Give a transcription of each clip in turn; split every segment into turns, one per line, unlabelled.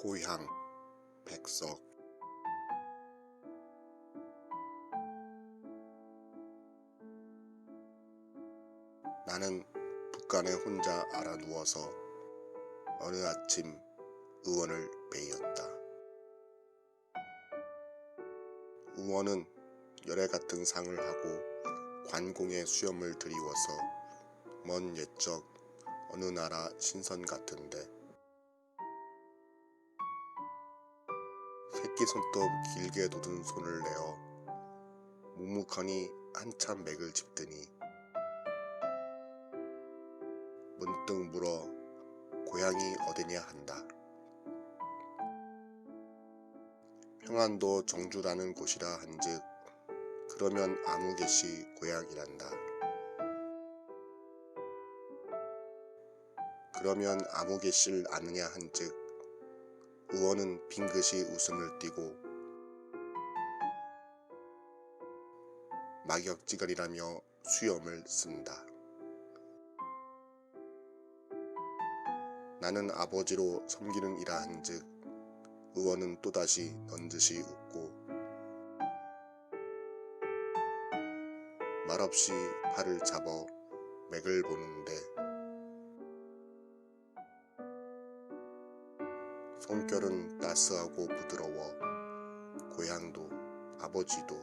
고향 백석 나는 북간에 혼자 알아 누워서 어느 아침 의원을 베이었다. 의원은 열애 같은 상을 하고 관공의 수염을 드리워서 먼 옛적 어느 나라 신선 같은데 새끼 손톱 길게 돋은 손을 내어 묵묵하니 한참 맥을 짚더니 문득 물어 고향이 어디냐 한다. 평안도 정주라는 곳이라 한즉 그러면 아무개시 고향이란다. 그러면 아무개실 아느냐 한즉 의원은 빙긋이 웃음을 띠고 막역지간이라며 수염을 쓴다. 나는 아버지로 섬기는 이라 한즉 의원은 또다시 넌듯이 웃고 말없이 팔을 잡어 맥을 보는데 손결은 따스하고 부드러워 고향도 아버지도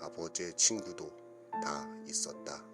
아버지의 친구도 다 있었다.